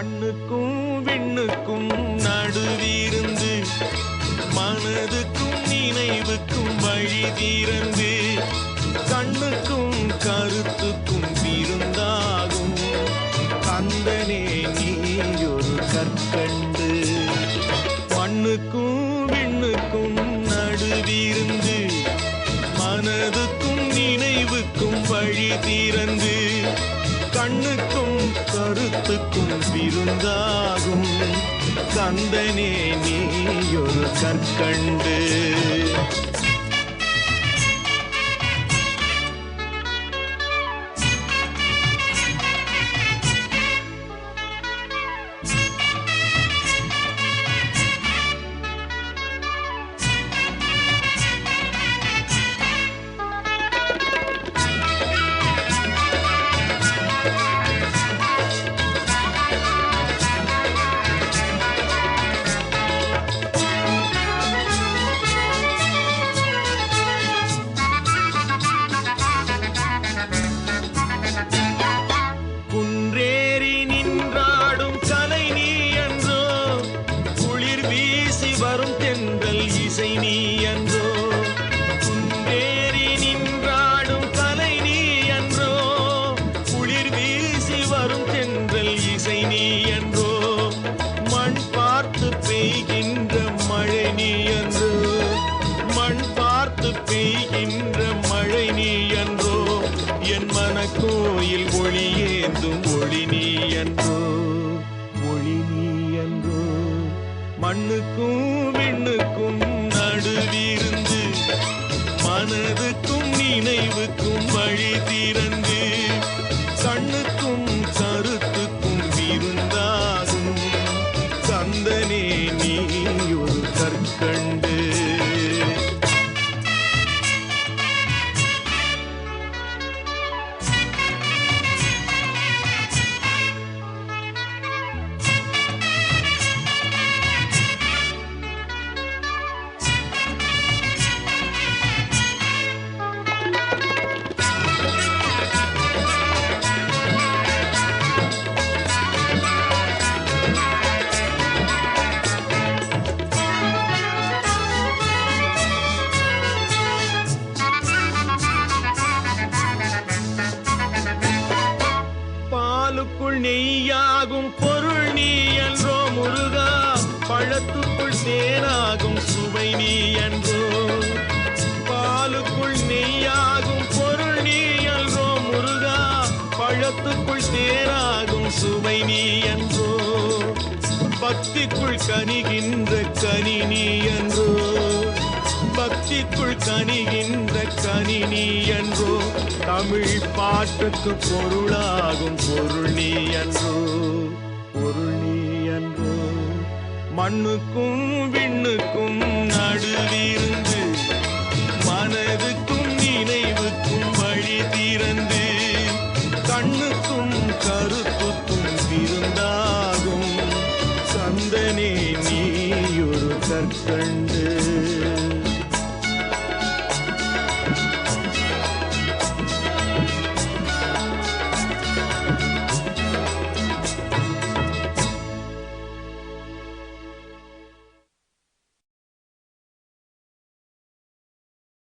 மண்ணுக்கும் விண்ணுக்கும் நடுவிருந்து மனதுக்கும் நினைவுக்கும் வழி தீரந்து கண்ணுக்கும் கருத்துக்கும் விருந்தாகும். அந்தனே நீயொரு கற்கண்டு. மண்ணுக்கும் விண்ணுக்கும் நடுவிருந்து மனதுக்கும் நினைவுக்கும் வழி தீரந்து கண்ணுக்கும் கருத்துக்கும் விருந்தாகும் கந்தனே நீ ஒரு கற்கண்டு. வீசி வரும் தென்றல் இசை நீ என்றோ குந்தேறி நின்றாடும் கலை நீ என்றோ குளிர் வீசி வரும் தென்றல் இசை நீ என்றோ மண் பார்த்து பெய்கின்ற மழை நீ என்றோ மண் பார்த்து பெய்கின்ற மழை நீ என்றோ என் மனக்கோயில் ஒளியேந்தும் ஒளி நீ மண்ணுக்கும் விண்ணுக்கும் நடுவிருந்து மனதுக்கும் நினைவுக்கும் பழத்துக்குள் தேனாகும் சுவை நீ என்றோ பாலுக்குள் நெய்யாகும் பொருள் நீ என்றோ முருகா. பழத்துக்குள் தேனாகும் சுவை நீ என்றோ பக்திக்குள் கனிகின்ற கனி நீ என்றோ பக்திக்குள் கனிகின்ற கனி நீ என்றோ தமிழ் பாட்டுக்கு பொருளாகும் பொருள் நீ என்றோ பொருள் நீ மண்ணுக்கும் விண்ணுக்கும் நடு